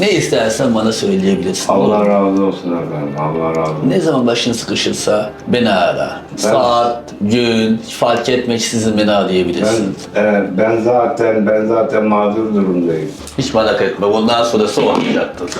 Ne istersen bana söyleyebilirsin. Allah razı olsun efendim. Allah razı olsun. Ne zaman başın sıkışırsa beni ara. Saat, gün fark etmeksizin beni Ben, e, ben zaten ben zaten mağdur durumdayım. Hiç merak etme. Bundan sonrası olmayacaktır.